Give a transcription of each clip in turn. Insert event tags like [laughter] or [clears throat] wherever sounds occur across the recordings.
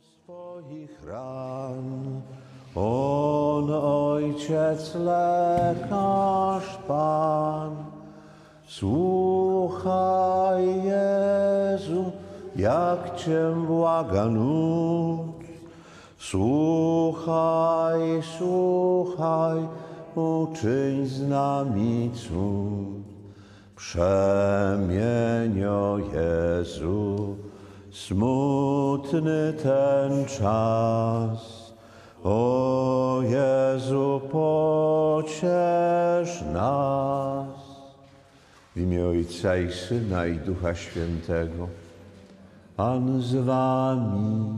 swoich ran. On ojciec lekarz Pan. Słuchaj Jezu, jak Cię błaga nód. Słuchaj, słuchaj, uczyń z nami cud. Przemienio Jezu, smutny ten czas. O Jezu, pociesz nas. W imię Ojca i Syna i Ducha Świętego. Pan z wami.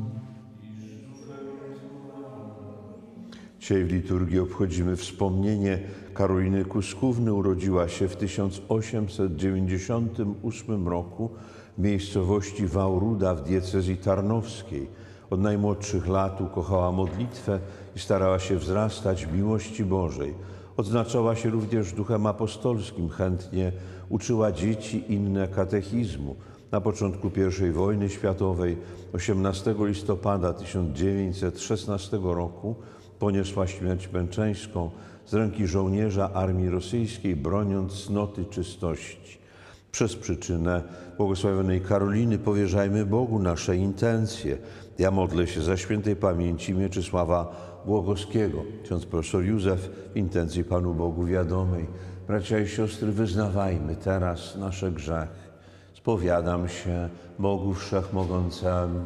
Dzisiaj w liturgii obchodzimy wspomnienie Karoliny Kuskówny. Urodziła się w 1898 roku miejscowości Wałruda w diecezji tarnowskiej. Od najmłodszych lat ukochała modlitwę i starała się wzrastać w miłości Bożej. Odznaczała się również duchem apostolskim, chętnie uczyła dzieci inne katechizmu. Na początku I wojny światowej, 18 listopada 1916 roku, poniosła śmierć męczeńską z ręki żołnierza armii rosyjskiej, broniąc cnoty czystości. Przez przyczynę błogosławionej Karoliny powierzajmy Bogu nasze intencje. Ja modlę się za świętej pamięci Mieczysława Błogoskiego. Ksiądz profesor Józef intencji Panu Bogu wiadomej. Bracia i siostry, wyznawajmy teraz nasze grzechy. Spowiadam się Bogu Wszechmogącemu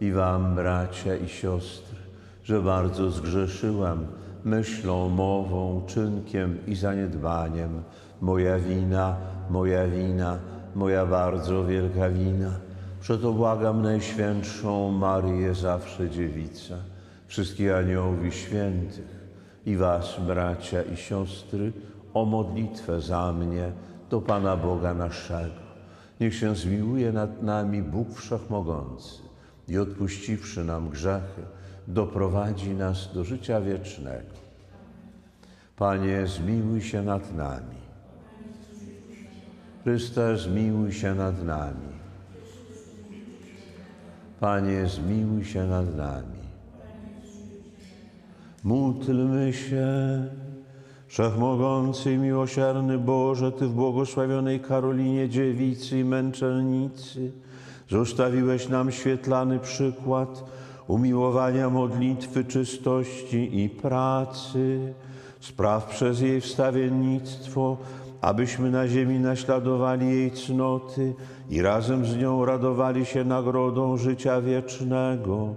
i Wam, bracia i siostry, że bardzo zgrzeszyłem myślą, mową, czynkiem i zaniedbaniem. Moja wina, moja wina, moja bardzo wielka wina. Przeto błagam Najświętszą Maryję, zawsze dziewicę, wszystkich aniołów i świętych i Was, bracia i siostry, o modlitwę za mnie do Pana Boga naszego. Niech się zmiłuje nad nami Bóg Wszechmogący i odpuściwszy nam grzechy, doprowadzi nas do życia wiecznego. Panie, zmiłuj się nad nami. Chryste, zmiłuj się nad nami. Panie, zmiłuj się nad nami. Módlmy się. Wszechmogący i miłosierny Boże, Ty w błogosławionej Karolinie Dziewicy i Męczennicy zostawiłeś nam świetlany przykład umiłowania modlitwy, czystości i pracy. Spraw przez jej wstawiennictwo, abyśmy na ziemi naśladowali jej cnoty i razem z nią radowali się nagrodą życia wiecznego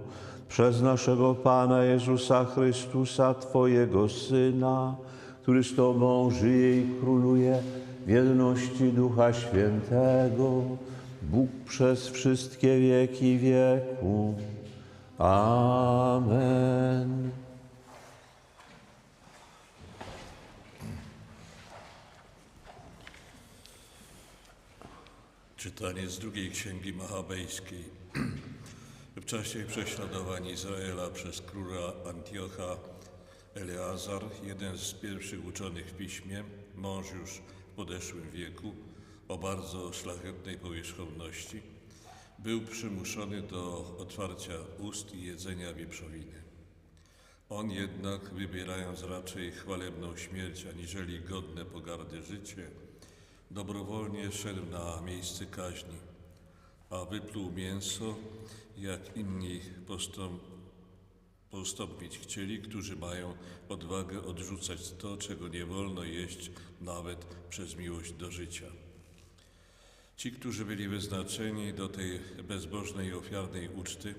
przez naszego Pana Jezusa Chrystusa, Twojego Syna, który z Tobą żyje i króluje w jedności Ducha Świętego, Bóg przez wszystkie wieki wieku. Amen. Czytanie z drugiej księgi Machabejskiej. W czasie prześladowań Izraela przez króla Antiocha Eleazar, jeden z pierwszych uczonych w piśmie, mąż już w podeszłym wieku, o bardzo szlachetnej powierzchowności, był przymuszony do otwarcia ust i jedzenia wieprzowiny. On jednak, wybierając raczej chwalebną śmierć aniżeli godne pogardy życie, dobrowolnie szedł na miejsce kaźni, a wypluł mięso, jak inni postąp, postąpić chcieli, którzy mają odwagę odrzucać to, czego nie wolno jeść nawet przez miłość do życia. Ci, którzy byli wyznaczeni do tej bezbożnej ofiarnej uczty,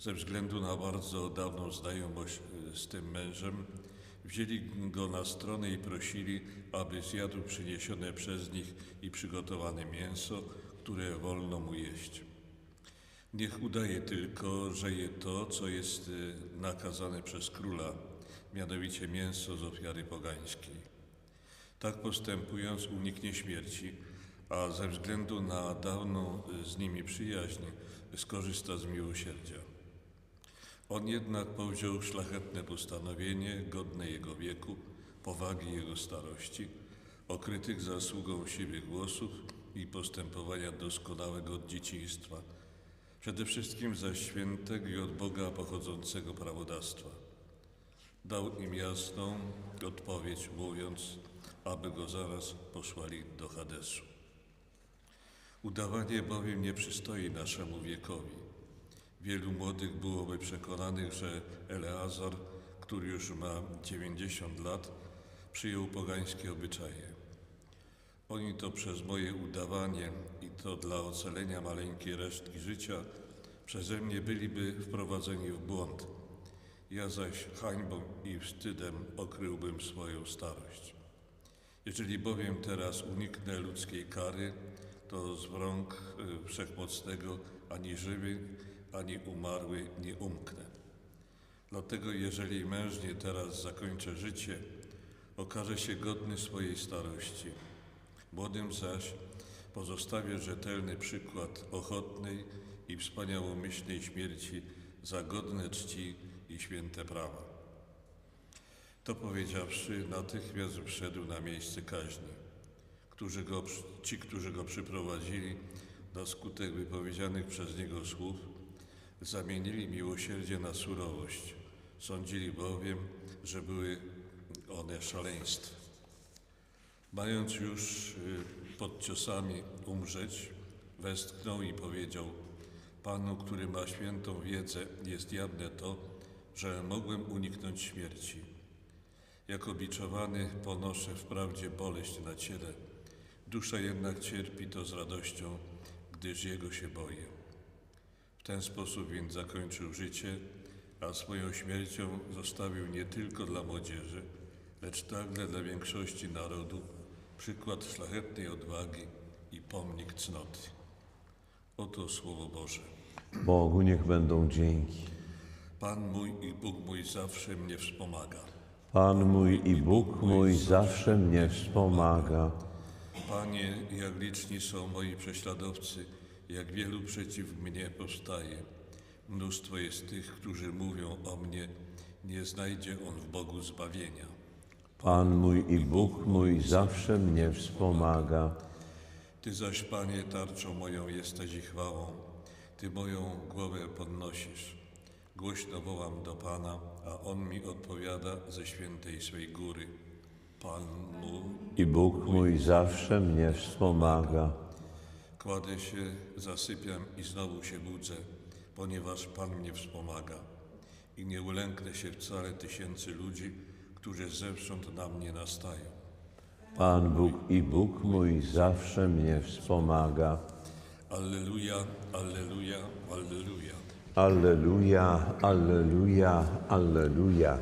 ze względu na bardzo dawną znajomość e, z tym mężem, wzięli go na stronę i prosili, aby zjadł przyniesione przez nich i przygotowane mięso, które wolno mu jeść. Niech udaje tylko, że je to, co jest e, nakazane przez króla, mianowicie mięso z ofiary pogańskiej. Tak postępując uniknie śmierci, a ze względu na dawną e, z nimi przyjaźń skorzysta z miłosierdzia. On jednak powziął szlachetne postanowienie, godne jego wieku, powagi jego starości, okrytych zasługą siwych włosów i postępowania doskonałego od dzieciństwa, Przede wszystkim ze świętego i od Boga pochodzącego prawodawstwa. Dał im jasną odpowiedź, mówiąc, aby go zaraz posłali do Hadesu. Udawanie bowiem nie przystoi naszemu wiekowi. Wielu młodych byłoby przekonanych, że Eleazar, który już ma 90 lat, przyjął pogańskie obyczaje. Oni to przez moje udawanie i to dla ocalenia maleńkiej resztki życia przeze mnie byliby wprowadzeni w błąd. Ja zaś hańbą i wstydem okryłbym swoją starość. Jeżeli bowiem teraz uniknę ludzkiej kary, to z rąk y, Wszechmocnego ani żywy, ani umarły nie umknę. Dlatego jeżeli mężnie teraz zakończę życie, okażę się godny swojej starości. Młodym zaś pozostawię rzetelny przykład ochotnej i wspaniałomyślnej śmierci za godne czci i święte prawa. To powiedziawszy, natychmiast wszedł na miejsce kaźni. Którzy go, ci, którzy go przyprowadzili, na skutek wypowiedzianych przez niego słów, zamienili miłosierdzie na surowość. Sądzili bowiem, że były one szaleństwem. Mając już y, pod ciosami umrzeć, westchnął i powiedział: Panu, który ma świętą wiedzę, jest jawne to, że mogłem uniknąć śmierci. Jako biczowany ponoszę wprawdzie boleść na ciele, dusza jednak cierpi to z radością, gdyż Jego się boję. W ten sposób więc zakończył życie, a swoją śmiercią zostawił nie tylko dla młodzieży, lecz także dla większości narodu przykład szlachetnej odwagi i pomnik cnoty. Oto Słowo Boże. Bogu niech będą dzięki. Pan mój i Bóg mój zawsze mnie wspomaga. Pan mój i Bóg mój zawsze mnie wspomaga. Panie, jak liczni są moi prześladowcy, jak wielu przeciw mnie powstaje. Mnóstwo jest tych, którzy mówią o mnie, nie znajdzie on w Bogu zbawienia. Pan mój i Bóg mój zawsze mnie wspomaga. Ty zaś, Panie, tarczą moją jesteś i chwałą. Ty moją głowę podnosisz. Głośno wołam do Pana, a On mi odpowiada ze świętej swej góry. Pan mój, I Bóg mój zawsze mnie wspomaga. Kładę się, zasypiam i znowu się budzę, ponieważ Pan mnie wspomaga. I nie ulęknę się wcale tysięcy ludzi, którzy zewsząd na mnie nastają. Pan Bóg i Bóg mój zawsze mnie wspomaga. Alleluja, alleluja, alleluja. Alleluja, alleluja, alleluja.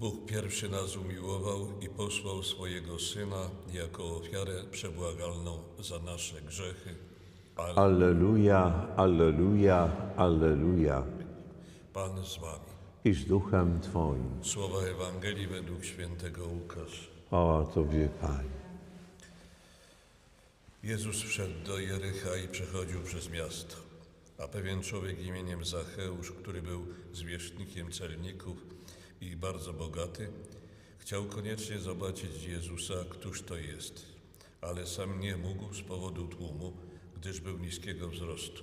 Bóg pierwszy nas umiłował i posłał swojego Syna jako ofiarę przebłagalną za nasze grzechy. Alleluja, alleluja, alleluja. Pan z wami. I z duchem Twoim. Słowa Ewangelii według świętego Łukasza. Chwała Tobie, Panie. Jezus wszedł do Jericha i przechodził przez miasto. A pewien człowiek imieniem Zacheusz, który był zwierzchnikiem celników i bardzo bogaty, chciał koniecznie zobaczyć Jezusa, któż to jest, ale sam nie mógł z powodu tłumu, gdyż był niskiego wzrostu.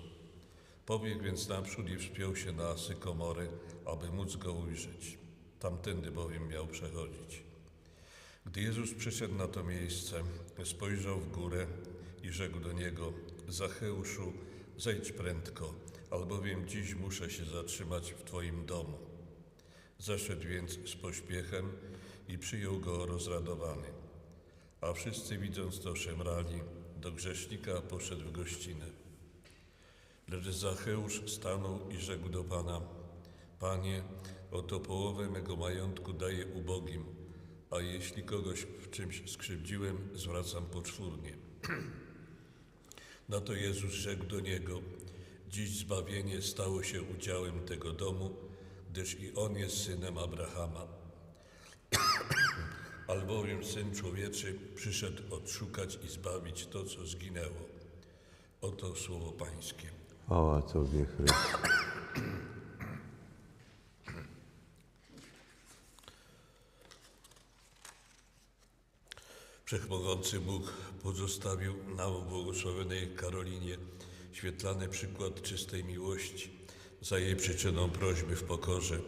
Pobiegł więc naprzód i wspiął się na sykomory, aby móc go ujrzeć. Tamtędy bowiem miał przechodzić. Gdy Jezus przyszedł na to miejsce, spojrzał w górę i rzekł do niego: Zacheuszu, zejdź prędko, albowiem dziś muszę się zatrzymać w Twoim domu. Zeszedł więc z pośpiechem i przyjął go rozradowany. A wszyscy widząc to szemrali, do grzesznika poszedł w gościnę. Lecz Zacheusz stanął i rzekł do Pana: Panie, oto połowę mego majątku daję ubogim, a jeśli kogoś w czymś skrzywdziłem, zwracam poczwórnie. [clears throat] Na to Jezus rzekł do niego: Dziś zbawienie stało się udziałem tego domu, gdyż i on jest synem Abrahama. [coughs] Albowiem syn człowieczy przyszedł odszukać i zbawić to, co zginęło. Oto słowo Pańskie. Chwała Tobie, Chryste. Wszechmogący Bóg pozostawił nam błogosławionej Karolinie świetlany przykład czystej miłości, za jej przyczyną prośby w pokorze,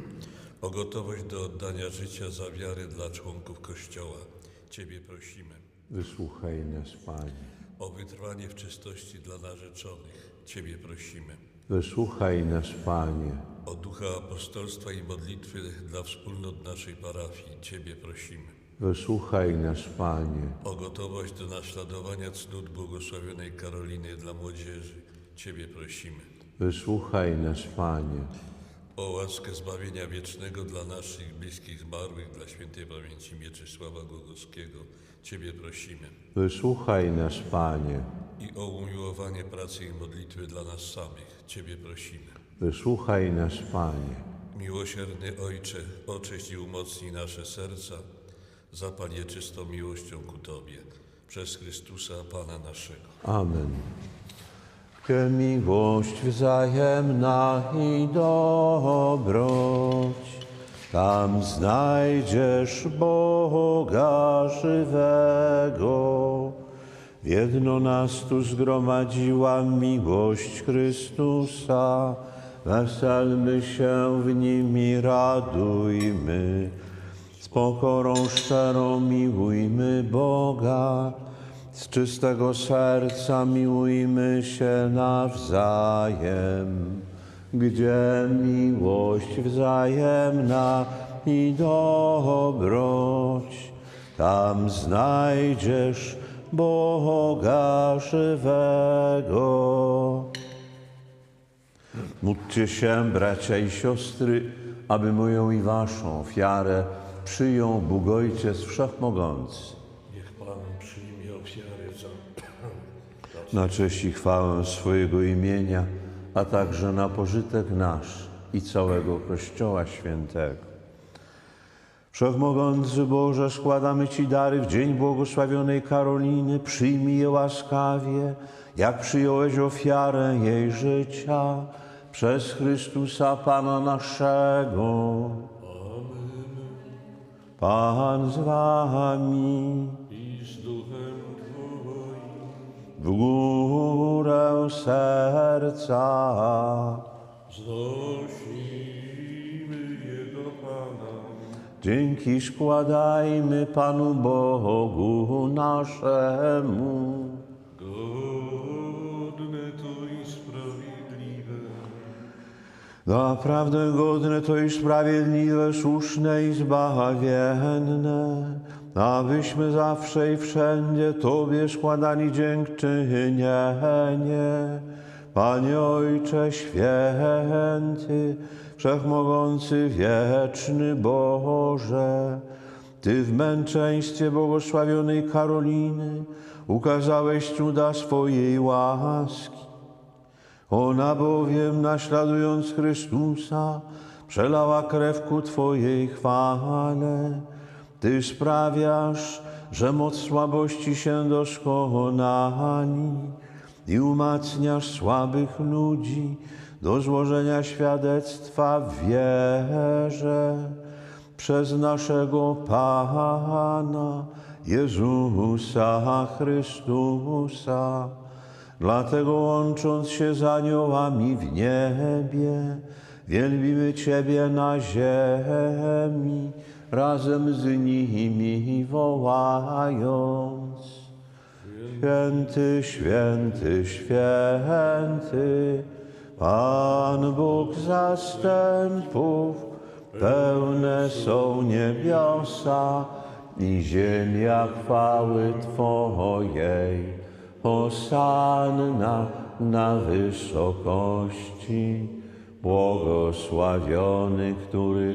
[clears throat] o gotowość do oddania życia za wiarę dla członków Kościoła. Ciebie prosimy. Wysłuchaj nas, Panie. O wytrwanie w czystości dla narzeczonych. Ciebie prosimy. Wysłuchaj nas, Panie. O ducha apostolstwa i modlitwy dla wspólnot naszej parafii. Ciebie prosimy. Wysłuchaj nas, Panie. O gotowość do naśladowania cnót błogosławionej Karoliny dla młodzieży. Ciebie prosimy. Wysłuchaj nas, Panie. O łaskę zbawienia wiecznego dla naszych bliskich zmarłych, dla świętej pamięci Mieczysława Głogowskiego. Ciebie prosimy. Wysłuchaj nas, Panie. I o umiłowanie pracy i modlitwy dla nas samych. Ciebie prosimy. Wysłuchaj nas, Panie. Miłosierny Ojcze, oczyść i umocnij nasze serca, zapal je czystą miłością ku Tobie, przez Chrystusa Pana naszego. Amen. Miłość wzajemna i dobroć, tam znajdziesz Boga żywego. Jedno nas tu zgromadziła miłość Chrystusa, weselmy się w nim radujmy. Z pokorą szczerą miłujmy Boga, z czystego serca miłujmy się nawzajem. Gdzie miłość wzajemna i dobroć, tam znajdziesz Boga żywego. Módlcie się, bracia i siostry, aby moją i waszą ofiarę przyjął Bóg Ojciec Wszechmogący. Na cześć i chwałę swojego imienia, a także na pożytek nasz i całego Kościoła Świętego. Wszechmogący Boże, składamy Ci dary w dzień błogosławionej Karoliny. Przyjmij je łaskawie, jak przyjąłeś ofiarę jej życia przez Chrystusa Pana naszego. Pan z Wami. W górę serca. Znosimy Jego Pana. Dzięki składajmy Panu Bogu naszemu. Godne to i sprawiedliwe. Naprawdę godne to i sprawiedliwe, słuszne i zbawienne, abyśmy zawsze i wszędzie Tobie składali dziękczynienie. Panie Ojcze Święty, Wszechmogący, Wieczny Boże, Ty w męczeństwie błogosławionej Karoliny ukazałeś cuda swojej łaski. Ona bowiem, naśladując Chrystusa, przelała krew ku Twojej chwale. Ty sprawiasz, że moc słabości się doskonali i umacniasz słabych ludzi do złożenia świadectwa w wierze przez naszego Pana Jezusa Chrystusa. Dlatego łącząc się z aniołami w niebie, wielbimy Ciebie na ziemi, razem z nimi wołając. Święty, święty, święty, Pan Bóg zastępów, pełne są niebiosa i ziemia chwały Twojej. Hosanna na wysokości, błogosławiony, który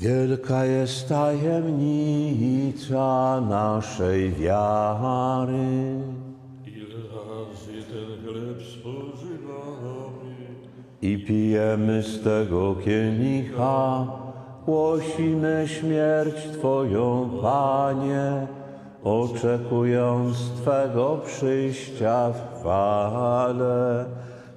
Wielka jest tajemnica naszej wiary. Ile razy ten chleb spożywamy i pijemy z tego kielicha, głosimy śmierć Twoją, Panie, oczekując Twego przyjścia w chwale.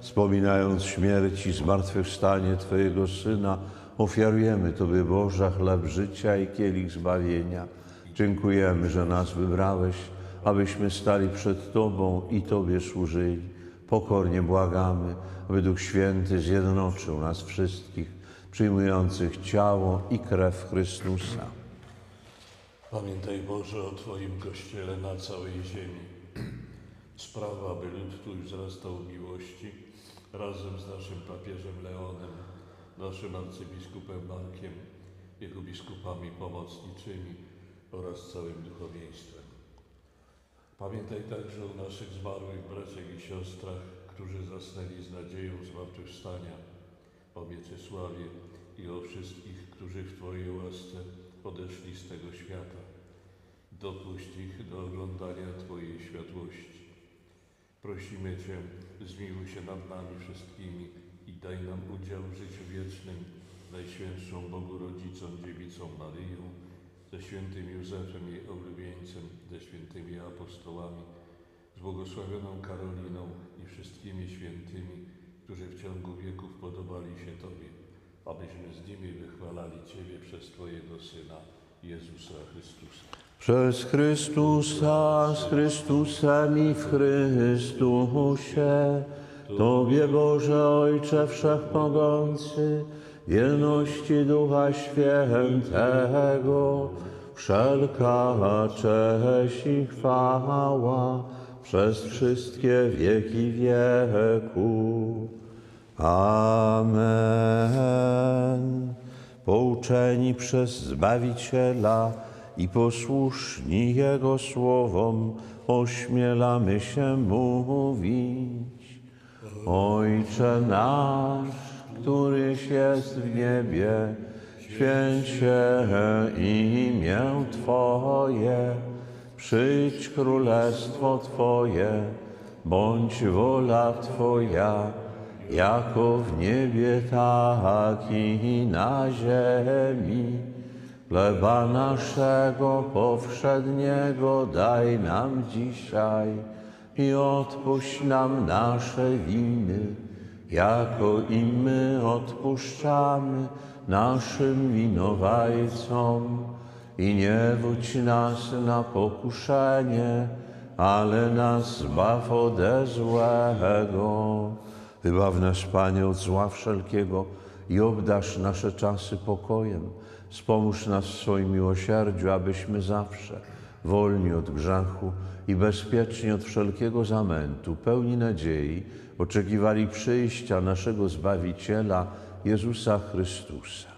Wspominając śmierć i zmartwychwstanie Twojego Syna, ofiarujemy Tobie, Boże, chleb życia i kielich zbawienia. Dziękujemy, że nas wybrałeś, abyśmy stali przed Tobą i Tobie służyli. Pokornie błagamy, aby Duch Święty zjednoczył nas wszystkich, przyjmujących ciało i krew Chrystusa. Pamiętaj Boże o Twoim Kościele na całej ziemi. Sprawa, by lud Twój wzrastał w miłości razem z naszym papieżem Leonem, naszym arcybiskupem Markiem, jego biskupami pomocniczymi oraz całym duchowieństwem. Pamiętaj także o naszych zmarłych braciach i siostrach, którzy zasnęli z nadzieją zmartwychwstania, o Mieczysławie i o wszystkich, którzy w Twojej łasce odeszli z tego świata. Dopuść ich do oglądania Twojej światłości. Prosimy Cię, zmiłuj się nad nami wszystkimi i daj nam udział w życiu wiecznym, Najświętszą Bogu Rodzicą Dziewicą Maryją, ze świętym Józefem jej oblubieńcem, ze świętymi apostołami, z błogosławioną Karoliną i wszystkimi świętymi, którzy w ciągu wieków podobali się Tobie, abyśmy z nimi wychwalali Ciebie przez Twojego Syna, Jezusa Chrystusa. Przez Chrystusa, z Chrystusem i w Chrystusie, Tobie Boże Ojcze Wszechmogący, wierności Ducha Świętego, wszelka cześć i chwała przez wszystkie wieki wieków. Amen. Pouczeni przez Zbawiciela i posłuszni Jego słowom, ośmielamy się mówić. Ojcze nasz, któryś jest w niebie, święć się imię Twoje, przyjdź królestwo Twoje, bądź wola Twoja, jako w niebie, tak i na ziemi. Chleba naszego powszedniego daj nam dzisiaj i odpuść nam nasze winy, jako i my odpuszczamy naszym winowajcom. I nie wódź nas na pokuszenie, ale nas zbaw ode złego. Wybaw nas, Panie, od zła wszelkiego i obdasz nasze czasy pokojem. Wspomóż nas w swoim miłosierdziu, abyśmy zawsze, wolni od grzechu i bezpieczni od wszelkiego zamętu, pełni nadziei, oczekiwali przyjścia naszego Zbawiciela, Jezusa Chrystusa.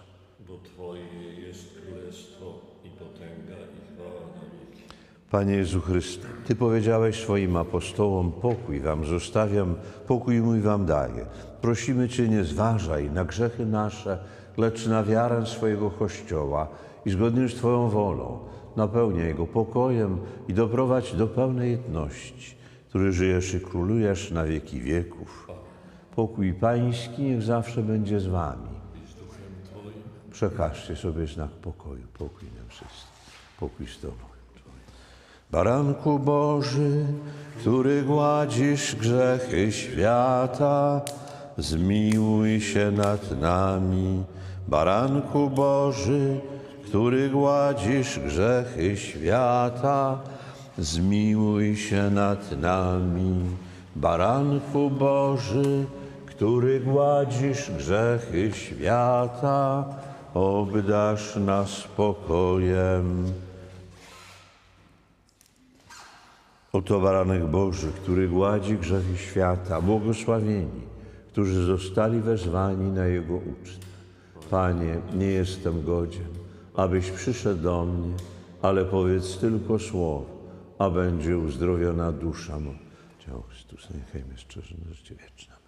Bo Twoje jest królestwo i potęga i chwała na wieki. Panie Jezu Chryste, Ty powiedziałeś swoim apostołom, pokój wam zostawiam, pokój mój wam daję. Prosimy Cię, nie zważaj na grzechy nasze, lecz na wiarę swojego Kościoła i zgodnie z Twoją wolą napełniaj Jego pokojem i doprowadź do pełnej jedności, który żyjesz i królujesz na wieki wieków. Pokój Pański niech zawsze będzie z Wami. Przekażcie sobie znak pokoju, pokój nam wszystkim, pokój z Tobą. Baranku Boży, który gładzisz grzechy świata, zmiłuj się nad nami. Baranku Boży, który gładzisz grzechy świata, zmiłuj się nad nami. Baranku Boży, który gładzisz grzechy świata, obdasz nas spokojem. Oto baranek Boży, który gładzi grzechy świata, błogosławieni, którzy zostali wezwani na Jego ucztę. Panie, nie jestem godzien, abyś przyszedł do mnie, ale powiedz tylko słowo, a będzie uzdrowiona dusza moja. Ciało Chrystusa, niechaj mnie szczerze na życie wieczne.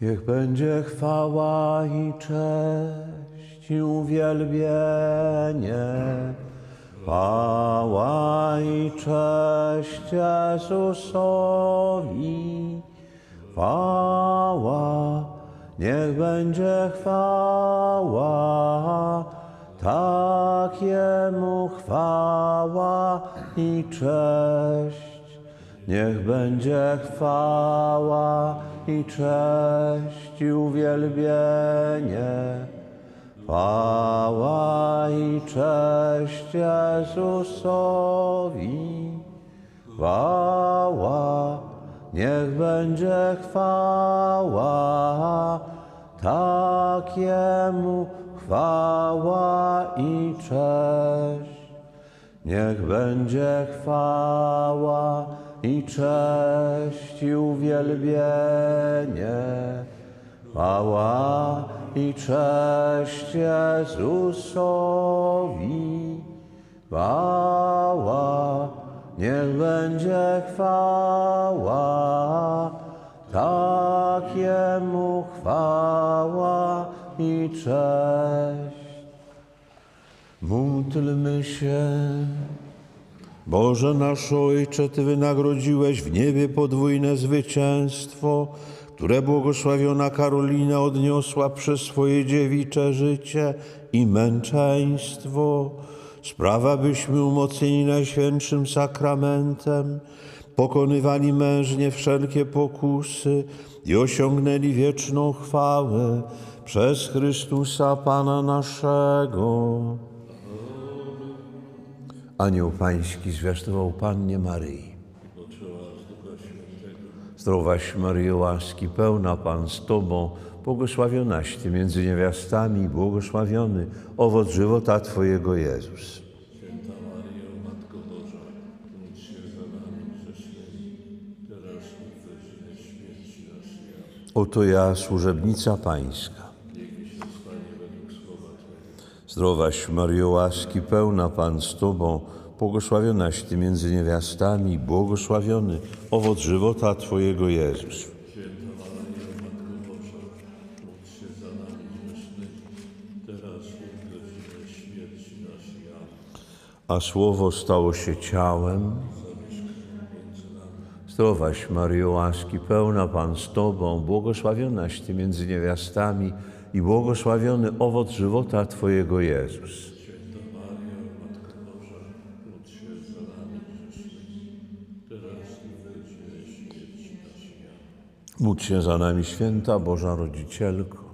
Niech będzie chwała i cześć i uwielbienie. Chwała i cześć Jezusowi. Chwała, niech będzie chwała. Tak Jemu chwała i cześć. Niech będzie chwała i cześć i uwielbienie. Chwała i cześć Jezusowi. Chwała, niech będzie chwała. Tak Jemu chwała i cześć. Niech będzie chwała i cześć i uwielbienie. Chwała i cześć Jezusowi. Chwała, niech będzie chwała. Tak Jemu chwała i cześć. Módlmy się. Boże nasz Ojcze, Ty wynagrodziłeś w niebie podwójne zwycięstwo, które błogosławiona Karolina odniosła przez swoje dziewicze życie i męczeństwo. Sprawa, byśmy umocnieni Najświętszym Sakramentem, pokonywali mężnie wszelkie pokusy i osiągnęli wieczną chwałę przez Chrystusa Pana naszego. Anioł Pański zwiastował Pannie Maryi. Zdrowaś Maryjo, łaski pełna Pan z Tobą, błogosławionaś Ty między niewiastami błogosławiony owoc żywota Twojego Jezus. Oto ja, służebnica Pańska. Zdrowaś Maryjo, łaski pełna Pan z Tobą, błogosławionaś Ty między niewiastami błogosławiony owoc żywota Twojego Jezus. A Słowo stało się ciałem. Zdrowaś Maryjo, łaski pełna Pan z Tobą, błogosławionaś Ty między niewiastami i błogosławiony owoc żywota Twojego Jezus. Módl się za nami, święta Boża Rodzicielko.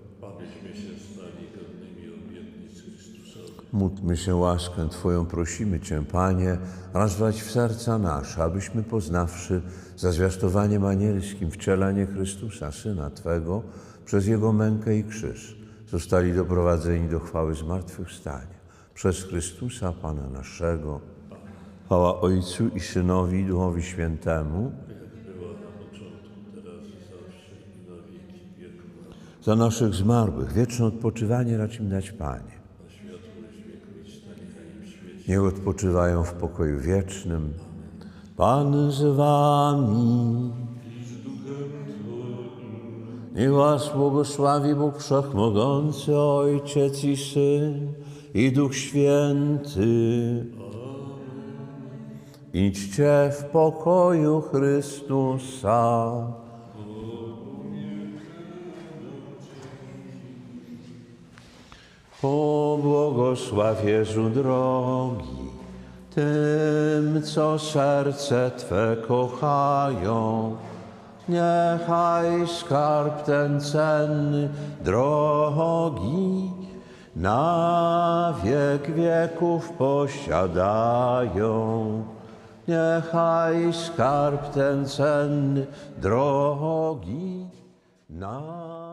Módlmy się łaskę Twoją, prosimy Cię, Panie, rozwać w serca nasze, abyśmy poznawszy za zwiastowaniem anielskim wcielenie Chrystusa, Syna Twego, przez Jego mękę i krzyż, zostali doprowadzeni do chwały zmartwychwstania. Przez Chrystusa, Pana naszego. Chwała Ojcu i Synowi i Duchowi Świętemu. Za naszych zmarłych wieczne odpoczywanie racz im dać, Panie. Niech odpoczywają w pokoju wiecznym. Pan z wami. Niech was błogosławi Bóg Wszechmogący, Ojciec i Syn i Duch Święty. Idźcie w pokoju Chrystusa. Pobłogosław Jezu drogi, tym, co serce Twe kochają. Niechaj skarb ten cenny, drogi, na wiek wieków posiadają. Niechaj skarb ten cenny, drogi, na.